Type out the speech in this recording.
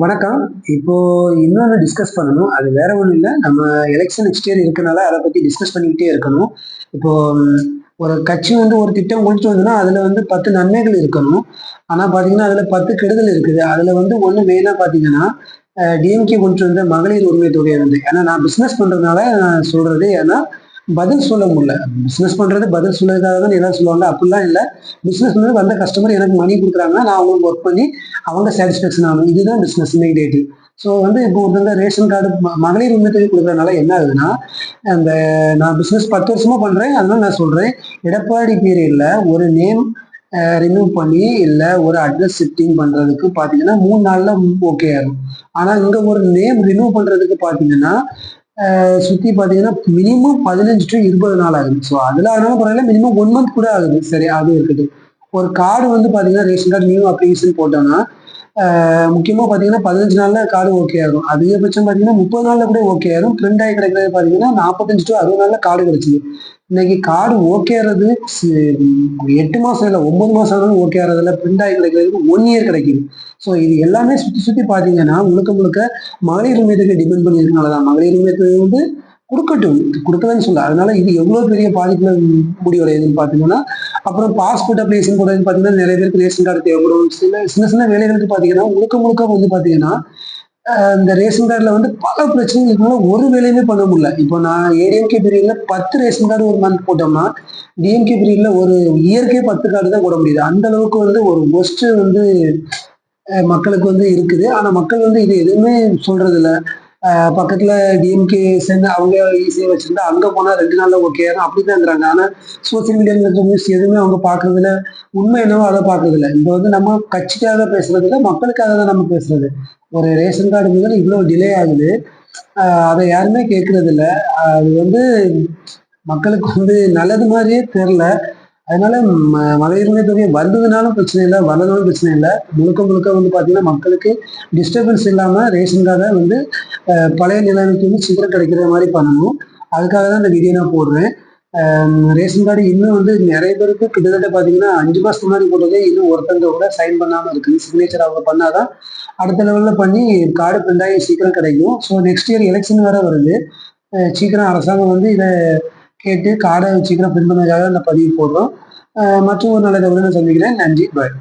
வணக்கம். இப்போ இன்னொன்று டிஸ்கஸ் பண்ணணும். அது வேற ஒன்றும் இல்லை. நம்ம எலெக்ஷன் நெக்ஸ்ட் இயர் இருக்கனால அதை பற்றி டிஸ்கஸ் பண்ணிக்கிட்டே இருக்கணும். இப்போ ஒரு கட்சி வந்து ஒரு திட்டம் கொண்டு வந்ததுன்னா அதில் வந்து பத்து நன்மைகள் இருக்கணும். ஆனால் பார்த்தீங்கன்னா அதில் பத்து கெடுதல் இருக்குது. அதில் வந்து ஒன்று மெயினாக பார்த்தீங்கன்னா டிஎம்கே கொண்டு வந்த மகளிர் உரிமை தொகை வந்து. ஏன்னா நான் பிஸ்னஸ் பண்ணுறதுனால நான் சொல்கிறது ஏன்னா பதில் சொல்ல முடியல. பிஸ்னஸ் பண்ணுறது பதில் சொல்லுறதுக்காக தான் எல்லாரும் சொல்லுவாங்க. அப்படிலாம் இல்லை. பிஸ்னஸ் பண்ணது வந்த கஸ்டமர் எனக்கு மணி கொடுக்குறாங்கன்னா நான் அவங்களுக்கு ஒர்க் பண்ணி அவங்க சாட்டிஸ்ஃபேக்ஷன் ஆகணும். இதுதான் பிஸ்னஸ் இன்னைக்கு டேட்டு ஸோ வந்து இப்போ ஒருத்தங்க ரேஷன் கார்டு மகளிர் உரிமை கொடுக்குறதுனால என்ன ஆகுதுன்னா அந்த நான் பிஸ்னஸ் பத்து வருஷமா பண்றேன். அதனால நான் சொல்றேன். எடப்பாடி பீரியட்ல ஒரு நேம் ரிமூவ் பண்ணி இல்லை ஒரு அட்ரஸ் ஷிஃப்டிங் பண்றதுக்கு பார்த்தீங்கன்னா மூணு நாள்ல ஓகே ஆகும் ஆனால் இங்க ஒரு நேம் ரிமூவ் பண்றதுக்கு பார்த்தீங்கன்னா சுற்றி சுத்தி பார்த்தீங்கன்னா மினிமம் பதினஞ்சு டு இருபது நாள் ஆகுது. ஸோ அதில் ஆனாலும் பரவாயில்ல மினிமம் ஒன் மந்த் கூட ஆகுது. சரி அது இருக்குது. ஒரு கார்டு வந்து பார்த்தீங்கன்னா ரேஷன் கார்டு நியூ அப்ளிகேஷன் போட்டோம்னா முக்கியமாக முக்கியமா பாத்தீங்கன்னா பதினஞ்சு நாள்ல கார்டு ஓகே ஆகும் அதிகபட்சம் பாத்தீங்கன்னா முப்பது நாள்ல கூட ஓகே ஆகும் பிரிண்ட் ஆகி கிடைக்கிறது பாத்தீங்கன்னா நாற்பத்தஞ்சு டு அறுபது நாள்ல கார்டு கிடைச்சிது. இன்னைக்கு கார்டு ஓகே ஆறது எட்டு மாசம் இல்லை ஒன்பது மாசம் ஆனாலும் ஓகே ஆறதுல பிரிண்ட் ஆகி கிடைக்கிறதுக்கு ஒன் இயர் கிடைக்குது. ஸோ இது எல்லாமே சுற்றி சுற்றி பார்த்தீங்கன்னா முழுக்க முழுக்க மகளிர் உரிமையத்துக்கு டிபெண்ட் பண்ணியிருக்கனால தான். மகளிர் உரிமையத்தை வந்து கொடுக்கட்டும். கொடுக்கலன்னு சொல்ல அதனால இது எவ்வளோ பெரிய பாதிப்புல முடிவடையுதுன்னு பார்த்தீங்கன்னா அப்புறம் பாஸ்போர்ட் அப்ளிகேஷன் கூட பார்த்தீங்கன்னா நிறைய பேருக்கு ரேஷன் கார்டு தேவைப்படும். சில சின்ன சின்ன வேலைகளுக்கு பார்த்தீங்கன்னா முழுக்க முழுக்க வந்து பார்த்தீங்கன்னா இந்த ரேஷன் கார்டில் வந்து பல பிரச்சனைகளுக்குள்ள ஒரு வேலையுமே பண்ண முடியல. இப்போ நான் ஏடிஎம்கே பீரியட்ல பத்து ரேஷன் கார்டு ஒரு மந்த் போட்டோம்னா டிஎம்கே பீரியடில் ஒரு இயற்கை பத்து கார்டு தான் போட முடியுது. அந்த அளவுக்கு வந்து ஒரு ஒஸ்ட் வந்து மக்களுக்கு வந்து இருக்குது. ஆனா மக்கள் வந்து இது எதுவுமே சொல்றது இல்ல பக்கத்துல டிஎம்கே சேர்ந்து அவங்க ஈஸியாக வச்சிருந்தா அங்க போனா ரெண்டு நாள்ல ஓகே அப்படிதான் இருக்கிறாங்க ஆனா சோசியல் மீடியாவில் இருக்கிற நியூஸ் எதுவுமே அவங்க பாக்குறது இல்ல உண்மை என்னவோ அதை பாக்குறது இல்ல இப்போ வந்து நம்ம கட்சிக்காக பேசுறது இல்ல மக்களுக்காக தான் நம்ம பேசுறது. ஒரு ரேஷன் கார்டு முதல் இவ்வளவு டிலே ஆகுது. அதை யாருமே கேட்கறது இல்ல அது வந்து மக்களுக்கு வந்து நல்லது மாதிரியே தெரியல. அதனால ம- தொகை வந்ததுனாலும் பிரச்சனை இல்லை வரதுனாலும் பிரச்சனை இல்லை. முழுக்க முழுக்க வந்து பார்த்தீங்கன்னா மக்களுக்கு டிஸ்டர்பன்ஸ் இல்லாமல் ரேஷன் கார்டை வந்து பழைய நிலைமைக்கு வந்து சீக்கிரம் கிடைக்கிற மாதிரி பண்ணணும். அதுக்காக தான் இந்த வீடியோ நான் போடுறேன். ரேஷன் கார்டு இன்னும் வந்து நிறைய பேருக்கு கிட்டத்தட்ட பார்த்தீங்கன்னா அஞ்சு மாதத்துக்கு முன்னாடி போட்டதே இன்னும் ஒருத்தங்க கூட சைன் பண்ணாமல் இருக்குது. சிக்னேச்சர் அவங்க பண்ணாதான் அடுத்த லெவலில் பண்ணி கார்டு பிரிண்ட் ஆகி சீக்கிரம் கிடைக்கும். ஸோ நெக்ஸ்ட் இயர் எலெக்ஷன் வேற வருது. சீக்கிரம் அரசாங்கம் வந்து இதை கேட்டு கார்டை வச்சுக்கிற பிரிண்ட் பண்ணதுக்காக அந்த பதிவு போடுறோம். மற்றும் ஒரு நல்ல தகவலை நான் சந்திக்கிறேன். நன்றி. பாய்